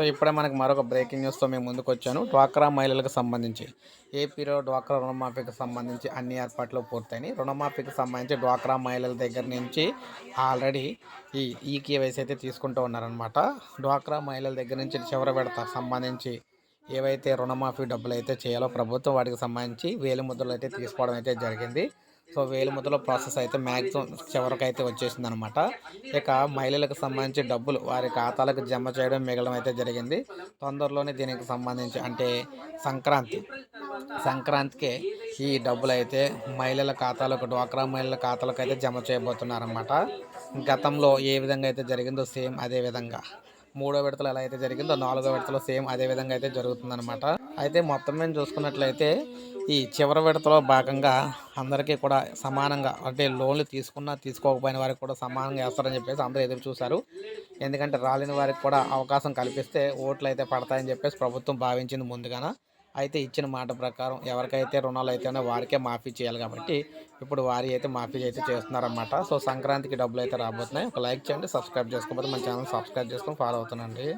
So ఇప్పుడే మనకి మరొక బ్రేకింగ్ న్యూస్తో మేము ముందుకు వచ్చాను డ్వాక్రా మహిళలకు సంబంధించి. ఏపీలో డ్వాక్రా రుణమాఫీకి సంబంధించి అన్ని ఏర్పాట్లు పూర్తయినాయి. రుణమాఫీకి సంబంధించి డ్వాక్రా మహిళల దగ్గర నుంచి ఆల్రెడీ ఈ ఈ కేవైసీ అయితే తీసుకుంటూ ఉన్నారనమాట డ్వాక్రా మహిళల దగ్గర నుంచి చివరి విడత సంబంధించి ఏవైతే రుణమాఫీ డబ్బులు అయితే చేయాలో ప్రభుత్వం వాటికి సంబంధించి వేలు ముద్రలు అయితే తీసుకోవడం అయితే జరిగింది. సో వేలు ముద్రల ప్రాసెస్ అయితే మ్యాక్సిమం చివరికి అయితే వచ్చేసింది అనమాట ఇక మహిళలకు సంబంధించి డబ్బులు వారి ఖాతాలకు జమ చేయడం మిగలడం అయితే జరిగింది. తొందరలోనే దీనికి సంబంధించి అంటే సంక్రాంతి సంక్రాంతికి ఈ డబ్బులు అయితే మహిళల ఖాతాలకు డ్వాక్రా మహిళల ఖాతాలకు అయితే జమ చేయబోతున్నారన్నమాట గతంలో ఏ విధంగా అయితే జరిగిందో సేమ్ అదే విధంగా. మూడో విడతలు ఎలా అయితే జరిగిందో నాలుగో విడతలో సేమ్ అదే విధంగా అయితే జరుగుతుందన్నమాట అయితే మొత్తం మేము చూసుకున్నట్లయితే ఈ చివరి విడతలో భాగంగా అందరికీ కూడా సమానంగా అంటే లోన్లు తీసుకున్నా తీసుకోకపోయిన వారికి కూడా సమానంగా వేస్తారని చెప్పేసి అందరూ ఎదురు చూశారు. ఎందుకంటే రాలేని వారికి కూడా అవకాశం కల్పిస్తే ఓట్లు అయితే పడతాయని చెప్పేసి ప్రభుత్వం భావించింది ముందుగాన. అయితే ఇచ్చిన మాట ప్రకారం ఎవరికైతే రుణాలు అయితేనే వారికే మాఫీ చేయాలి కాబట్టి ఇప్పుడు వారి అయితే మాఫీ అయితే చేస్తున్నారన్నమాట. సో సంక్రాంతికి డబ్బులు అయితే రాబోతున్నాయి. ఒక లైక్ చేయండి సబ్స్క్రైబ్ చేసుకోకపోతే మన ఛానల్ సబ్స్క్రైబ్ చేసుకొని ఫాలో అవుతున్నాండి